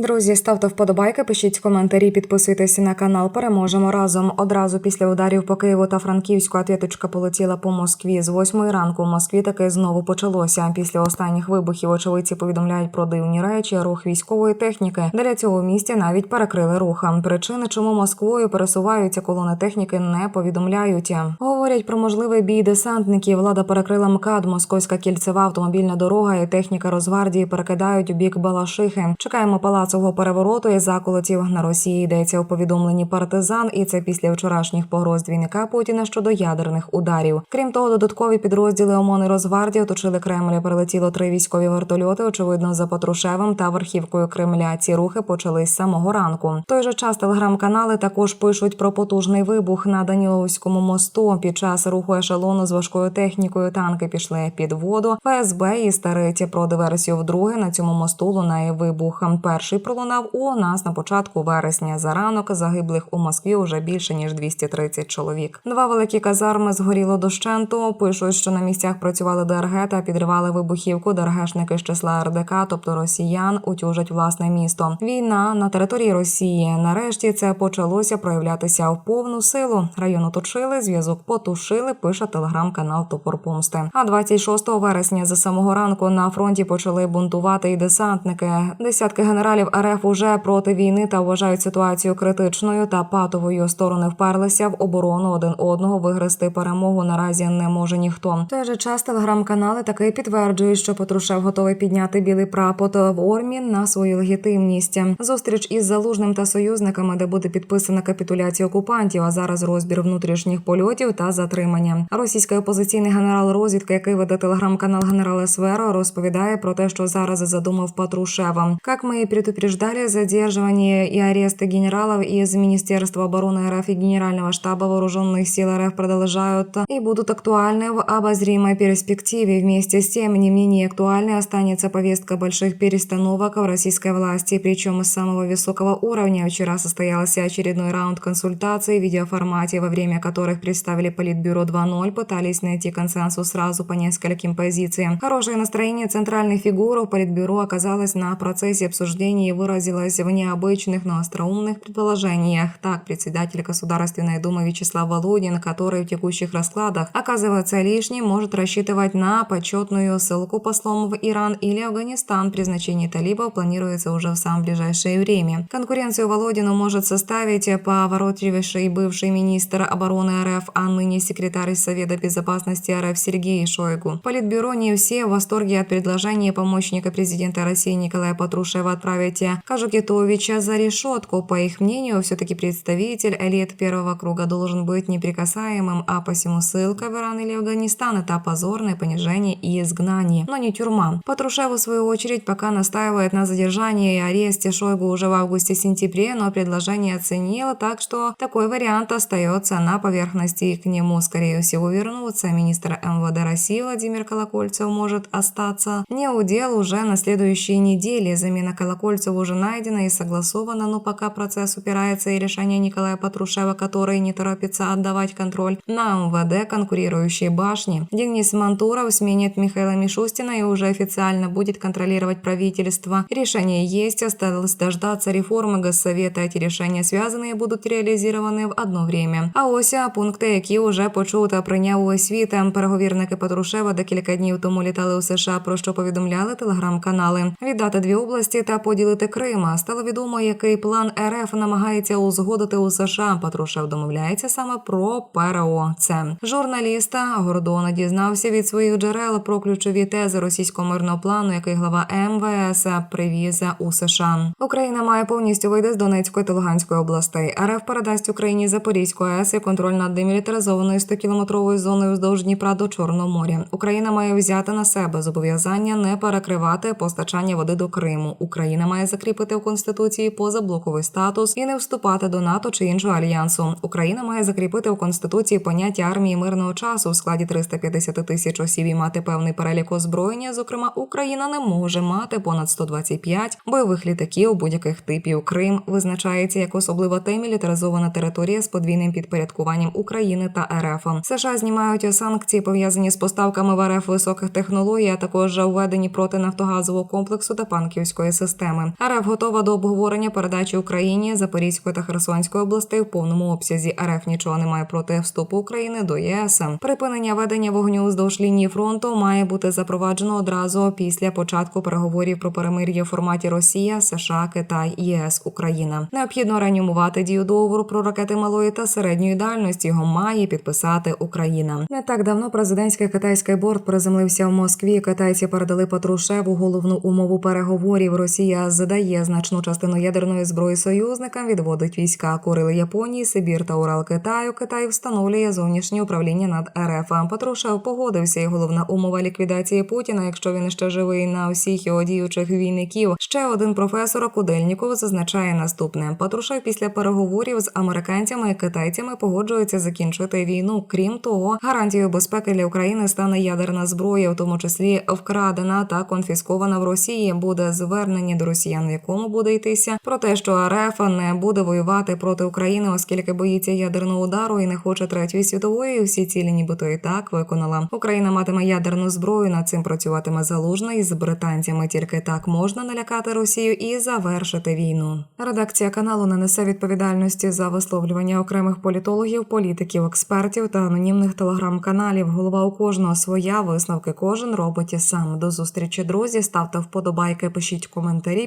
Друзі, ставте вподобайки, пишіть коментарі, підписуйтесь на канал. Переможемо разом. Одразу після ударів по Києву та Франківську атвіточка полетіла по Москві. З восьмої ранку в Москві таки знову почалося. Після останніх вибухів очевидці повідомляють про дивні речі, рух військової техніки. Для цього в місті навіть перекрили рух. Причини, чому Москвою пересуваються колони техніки, не повідомляють. Говорять про можливий бій десантників. Влада перекрила МКАД, московська кільцева автомобільна дорога і техніка Росгвардії перекидають у бік Балашихи. Чекаємо палацового перевороту і заколотів на Росії. Йдеться у повідомленні партизан, і це після вчорашніх погроз двійника Путіна щодо ядерних ударів. Крім того, додаткові підрозділи ОМОН і Росгвардії оточили Кремль. Перелетіло три військові вертольоти. Очевидно, за Патрушевим та верхівкою Кремля. Ці рухи почались з самого ранку. В той же час телеграм-канали також пишуть про потужний вибух на Даніловському мосту. Під час руху ешелону з важкою технікою танки пішли під воду. ФСБ і стариті про диверсію вдруге на цьому мосту лунає вибух. Перший пролунав у нас на початку вересня. За ранок загиблих у Москві вже більше ніж 230 чоловік. Два великі казарми згоріло дощенту. Пишуть, що на місцях працювали ДРГ та підривали вибухівку. ДРГшники з числа РДК, тобто росіян, утюжать власне місто. Війна на території Росії. Нарешті це почалося проявлятися в повну силу. Район оточили, зв'язок потушили. Пише телеграм-канал Топор Помсти. А 26 вересня за самого ранку на фронті почали бунтувати і десантники. Десятки генералів РФ уже проти війни та вважають ситуацію критичною та патовою. Сторони вперлися в оборону один одного. Вигрести перемогу наразі не може ніхто. Той же час телеграм-канали таки підтверджують, що Патрушев готовий підняти білий прапот в Ормін на свою легітимність. Зустріч із залужним та союзниками, де буде підписана капітуляція окупантів. А зараз розбір внутрішніх польотів та затримання. Російський опозиційний генерал розвідки, який веде телеграм-канал генерал СВР, розповідає про те, що зараз задумав Патрушева. Как мы и предупреждали, задерживание и аресты генералов из Министерства обороны РФ и Генерального штаба вооруженных сил РФ продолжают и будут актуальны в обозримой перспективе. Вместе с тем, не менее актуальной останется повестка больших перестановок в российской власти, причем с самого высокого уровня. Вчера состоялся очередной раунд консультаций в видеоформате, во время которых представили Политбюро 2.0, пытались найти консенсус сразу по нескольким позициям. Хорошее настроение центральных фигур в Политбюро оказалось на процессе обсуждения и выразилось в необычных, но остроумных предположениях. Так, председатель Государственной Думы Вячеслав Володин, который в текущих раскладах оказывается лишним, может рассчитывать на почетную ссылку послом в Иран или Афганистан. При талибов планируется уже в самое ближайшее время. Конкуренцию Володину может составить поворотливейший бывший министр обороны РФ, а ныне секретарь Совета безопасности РФ Сергей Шойгу. Политбюро не все в восторге от предложения помощника президента России Николая Патрушева отправить Кажукетовича за решетку. По их мнению, все-таки представитель элит первого круга должен быть неприкасаемым, а посему ссылка в Иран или Афганистан – это позорное понижение и изгнание, но не тюрьма. Патрушев, в свою очередь, пока настаивает на задержании и аресте Шойгу уже в августе-сентябре, но предложение оценил, так что такой вариант остается на поверхности и к нему, скорее всего, вернуться. Министр МВД России Владимир Колокольцев может остаться не удел уже на следующей неделе. Замена Колокольцева уже найдена и согласована, но пока процесс упирается и решение Николая Патрушева, который не торопится отдавать контроль на МВД конкурирующей башни. Денис Мантуров сменит Михаила Мишустина и уже официально будет контролировать правительство. Решение есть, осталось дождаться реформы Госсовета. Эти решения связанные будут реализованы в одно время. А ось пункти, які вже почув та прийняв увесь світ. Переговірники Патрушева декілька днів тому літали у США, про що повідомляли телеграм-канали. Віддати дві області та поділити Крим. Стало відомо, який план РФ намагається узгодити у США. Патрушев домовляється саме про ПРО. Це журналіста Гордона дізнався від своїх джерел про ключові тези російського мирного плану, який глава МВС привіз у США. Україна має повністю вийти з Донецької та Луганської областей. РФ передасть Україні Запорізьку АЕС і контроль над демілітаризованою 100-кілометровою зоною вздовж Дніпра до Чорного моря. Україна має взяти на себе зобов'язання не перекривати постачання води до Криму. Україна має закріпити у конституції позаблоковий статус і не вступати до НАТО чи іншого альянсу. Україна має закріпити у конституції поняття армії мирного часу в складі 350 тисяч осіб і мати певний перелік озброєння. Зокрема, Україна не може мати понад 125 бойових літаків будь-яких типів. Крим визначається як особливо демілітаризована територія з подвійним підпорядкуванням України та РФ. США знімають санкції пов'язані з поставками в РФ високих технологій, а також введені проти нафтогазового комплексу та банківської системи. РФ готова до обговорення передачі Україні Запорізької та Херсонської областей в повному обсязі. РФ нічого не має проти вступу України до ЄС. Припинення ведення вогню вздовж лінії фронту має бути запроваджено одразу після початку переговорів про перемир'я в форматі Росія, США, Китай, ЄС, Україна. Необхідно реанімувати дію договору про ракети малої та середньої дальності. Його має підписати Україна. Не так давно президентський китайський борт приземлився в Москві. Китайці передали Патрушеву головну умову переговорів. Росія задає значну частину ядерної зброї союзникам, відводить війська Курили Японії, Сибір та Урал Китаю. Китай встановлює зовнішнє управління над РФ. Патрушев погодився. І головна умова ліквідації Путіна, якщо він ще живий на усіх його діючих війників. Ще один професор Кудельніков зазначає наступне: Патрушев після переговорів з американцями і китайцями погоджується закінчити війну. Крім того, гарантією безпеки для України стане ядерна зброя, в тому числі вкрадена та конфіскована в Росії. Буде звернення до росіян, в якому буде йтися про те, що РФ не буде воювати проти України, оскільки боїться ядерного удару і не хоче третьої світової. Всі цілі, нібито і так виконала. Україна матиме ядерну зброю. Над цим працюватиме залужний з британцями. Тільки так можна налякати Росію і завершити війну. Редакція каналу не несе відповідальності за висловлювання окремих політологів, політиків, експертів та анонімних телеграм-каналів. Голова у кожного своя висновки кожен робить і сам. До зустрічі, друзі. Ставте вподобайки, пишіть коментарі,